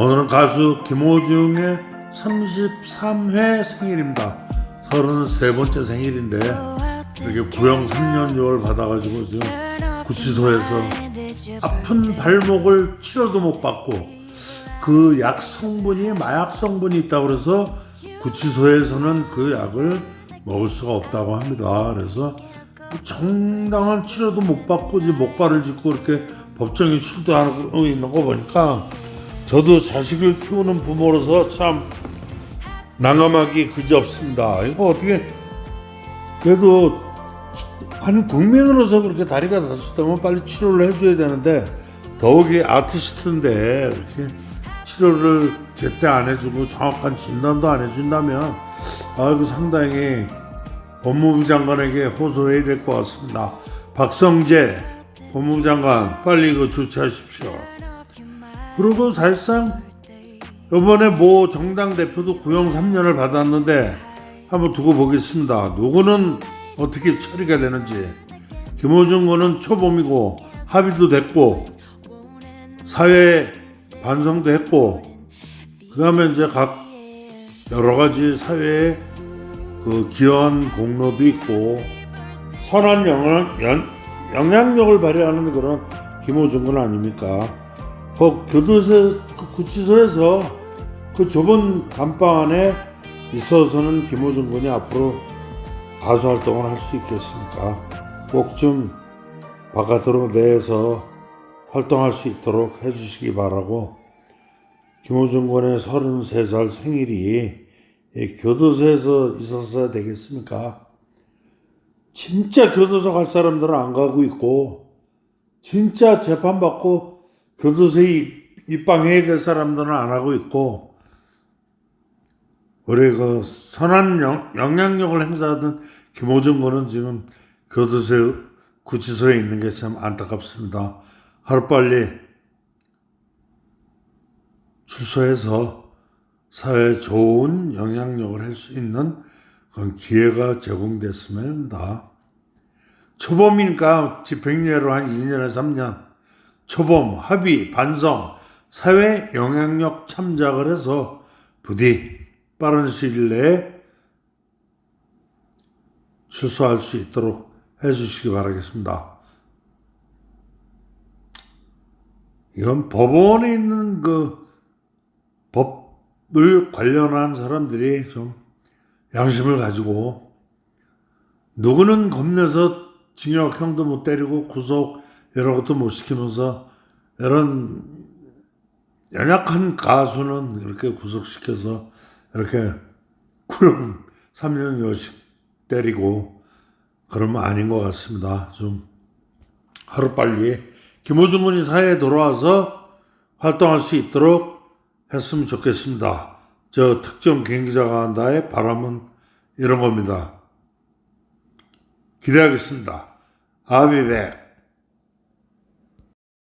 오늘은 가수 김호중의 33회 생일입니다. 33번째 생일인데 이렇게 구형 3년 6월 받아가지고 지금 구치소에서 아픈 발목을 치료도 못 받고 그 약 성분이 마약 성분이 있다고 그래서 구치소에서는 그 약을 먹을 수가 없다고 합니다. 그래서 정당한 치료도 못 받고 목발을 짚고 이렇게 법정에 출두하고 있는 거 보니까 저도 자식을 키우는 부모로서 참 난감하기 그지없습니다. 이거 어떻게 그래도 한 국민으로서 그렇게 다리가 다쳤다면 빨리 치료를 해줘야 되는데 더욱이 아티스트인데 이렇게 치료를 제때 안 해주고 정확한 진단도 안 해준다면 아 이거 상당히 법무부 장관에게 호소해야 될 것 같습니다. 박성재 법무부 장관 빨리 이거 조치하십시오. 그리고 사실상 이번에 모 정당 대표도 구형 3년을 받았는데 한번 두고 보겠습니다. 누구는 어떻게 처리가 되는지 김호중 군은 초범이고 합의도 됐고 사회 반성도 했고 그 다음에 이제 각 여러 가지 사회에 그 기여한 공로도 있고 선한 영향, 연- 영향력을 발휘하는 그런 김호중 군 아닙니까? 그 교도소 그 구치소에서 그 좁은 감방 안에 있어서는 김호중 군이 앞으로 가수 활동을 할 수 있겠습니까? 꼭 좀 바깥으로 내서 활동할 수 있도록 해주시기 바라고 김호중 군의 33살 생일이 이 교도소에서 있었어야 되겠습니까? 진짜 교도소 갈 사람들은 안 가고 있고 진짜 재판받고 교도소에 입- 입방해야 될 사람들은 안 하고 있고 우리 그 선한 영, 영향력을 행사하던 김호중 군은 지금 교도소 구치소에 있는 게 참 안타깝습니다. 하루빨리 출소해서 사회에 좋은 영향력을 할 수 있는 그런 기회가 제공됐으면 합니다. 초범이니까 집행유예로 한 2년에서 3년 초범, 합의, 반성, 사회 영향력 참작을 해서 부디 빠른 시일 내에 출소할 수 있도록 해주시기 바라겠습니다. 이건 법원에 있는 그 법을 관련한 사람들이 좀 양심을 가지고 누구는 겁내서 징역형도 못 때리고 구속 이런 것도 못 시키면서 이런 연약한 가수는 이렇게 구속시켜서 이렇게 구형 3년 여식 때리고 그러면 아닌 것 같습니다. 좀 하루빨리 김호중 군이 사회에 돌아와서 활동할 수 있도록 했으면 좋겠습니다. 저 특정 경기자가 한다의 바람은 이런 겁니다. 기대하겠습니다. Back.